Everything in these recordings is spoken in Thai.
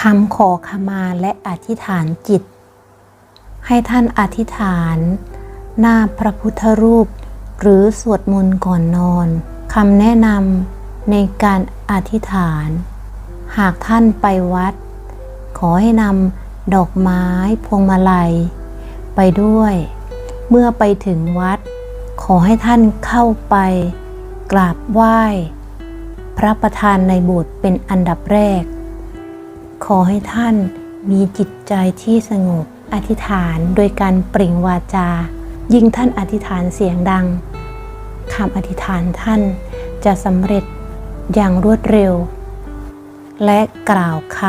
คำขอขมาและอธิษฐานจิต ให้ท่านอธิษฐาน หน้าพระพุทธรูป หรือสวดมนต์ก่อนนอนคำแนะนำในการอธิษฐาน หากท่านไปวัด ขอให้นำดอกไม้พวงมาลัย ไปด้วย เมื่อไปถึงวัด ขอให้ท่านเข้าไป กราบไหว้ พระประธานในโบสถ์เป็นอันดับแรก ขอให้ท่านมีจิตใจที่สงบ อธิษฐานโดยการเปล่งวาจา ยิ่งท่านอธิษฐานเสียงดังคำอธิษฐานท่านจะสำเร็จอย่างรวดเร็ว และกล่าวค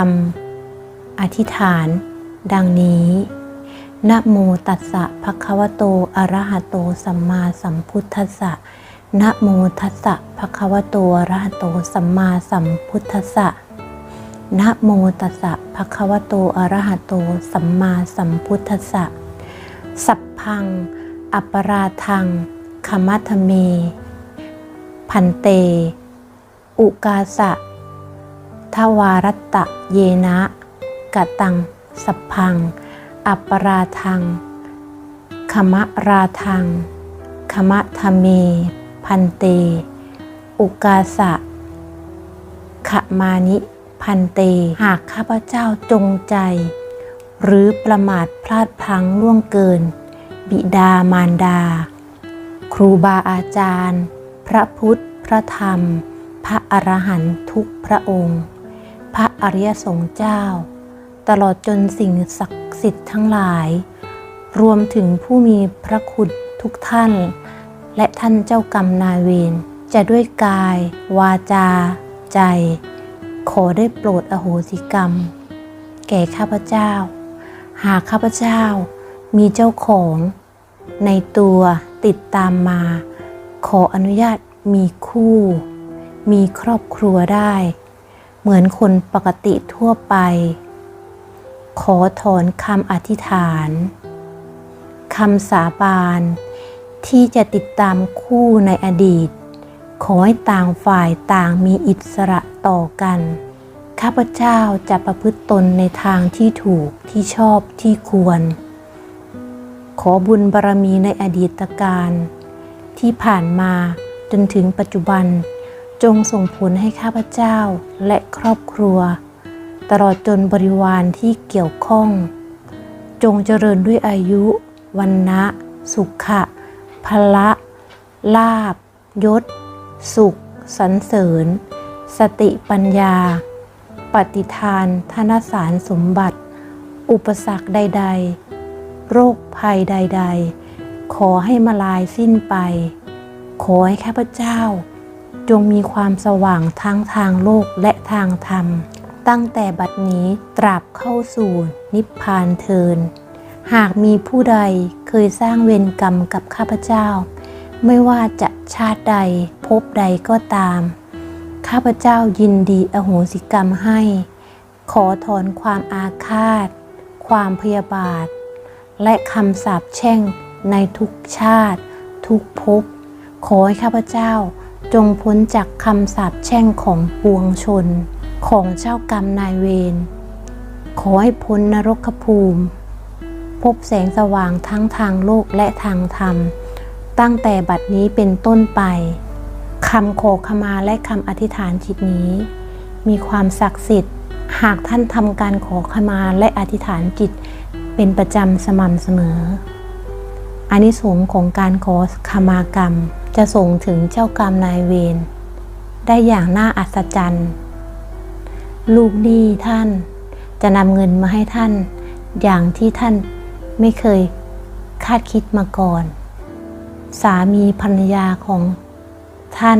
ำอธิษฐาน ดังนี้นะโมตัสสะภะคะวะโตอะระหะโตสัมมาสัมพุทธัสสะนะโมตัสสะภะคะวะโตอะระหะโตสัมมาสัมพุทธัสสะ นะโมตัสสะภะคะวะโตอะระหะโต สัมมาสัมพุทธัสสะ สัพพัง อัปปราทังขมัทเม พันเต อุกาสะทวารตะเยนะ กะตัง สัพพัง อัปปราทังขมะราทังขมะทเม พันเต อุกาสะขมานิ พันเต หากข้าพเจ้าจงใจ หรือประมาทพลาดพลั้งล่วงเกิน บิดามารดา ครูบาอาจารย์ พระพุทธ พระธรรม พระอรหันต์ทุกพระองค์ พระอริยสงฆ์เจ้า ตลอดจนสิ่งศักดิ์สิทธิ์ทั้งหลาย รวมถึงผู้มีพระคุณทุกท่าน และท่านเจ้ากรรมนายเวรจะด้วยกาย วาจา ใจ ขอได้โปรดอโหสิกรรม แก่ข้าพเจ้า หากข้าพเจ้ามีเจ้าของ ในตัวติดตามมา ขออนุญาตมีคู่ มีครอบครัวได้ เหมือนคนปกติทั่วไป ขอถอนคำอธิษฐานคำสาบานที่จะติดตามคู่ในอดีต ขอให้ต่างฝ่ายต่างมีอิสระ ต่อกัน ข้าพเจ้าจะประพฤติตนในทางที่ถูกที่ชอบที่ควร ขอบุญบารมีในอดีตการ ที่ผ่านมาจนถึงปัจจุบัน จงส่งผลให้ข้าพเจ้าและครอบครัว ตลอดจนบริวารที่เกี่ยวข้อง จงเจริญด้วยอายุ วันนะสุขะพละ ลาบยศ สุขสรรเสริญ สติปัญญา ปฏิทานธนสารสมบัติ อุปสรรคใด ๆ โรคภัยใด ๆ ขอให้มาลายสิ้นไป ขอให้ข้าพเจ้า จงมีความสว่างทั้งทางโลกและทางธรรม ตั้งแต่บัดนี้ตราบเข้าสู่นิพพานเทิน หากมีผู้ใดเคยสร้างเวรกรรมกับข้าพเจ้า ไม่ว่าจะชาติใดภพใดก็ตาม ข้าพเจ้ายินดีอโหสิกรรมให้ ขอถอนความอาฆาต ความพยาบาท และคำสาปแช่งในทุกชาติ ทุกภพ ขอให้ข้าพเจ้าจงพ้นจากคำสาปแช่งของปวงชน ของเจ้ากรรมนายเวร ขอให้พ้นนรกภูมิ พบแสงสว่างทั้งทางโลกและทางธรรม ตั้งแต่บัดนี้เป็นต้นไป คำขอขมาและคำอธิษฐานจิตนี้ มีความศักดิ์สิทธิ์ หากท่านทำการขอขมาและอธิษฐานจิต เป็นประจำสม่ำเสมออานิสงส์ของการขอขมากรรม จะส่งถึงเจ้ากรรมนายเวรได้อย่างน่าอัศจรรย์ ลูกหนี้ท่านจะนำเงินมาให้ท่าน อย่างที่ท่านไม่เคยคาดคิดมาก่อน สามีภรรยาของ ท่าน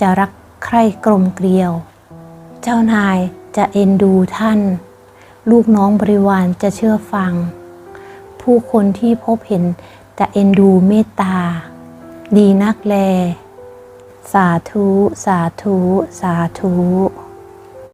จะรักใคร่กลมเกลียว เจ้านายจะเอ็นดูท่าน ลูกน้องบริวารจะเชื่อฟัง ผู้คนที่พบเห็นจะเอ็นดูเมตตา ดีนักแล สาธุ สาธุ สาธุ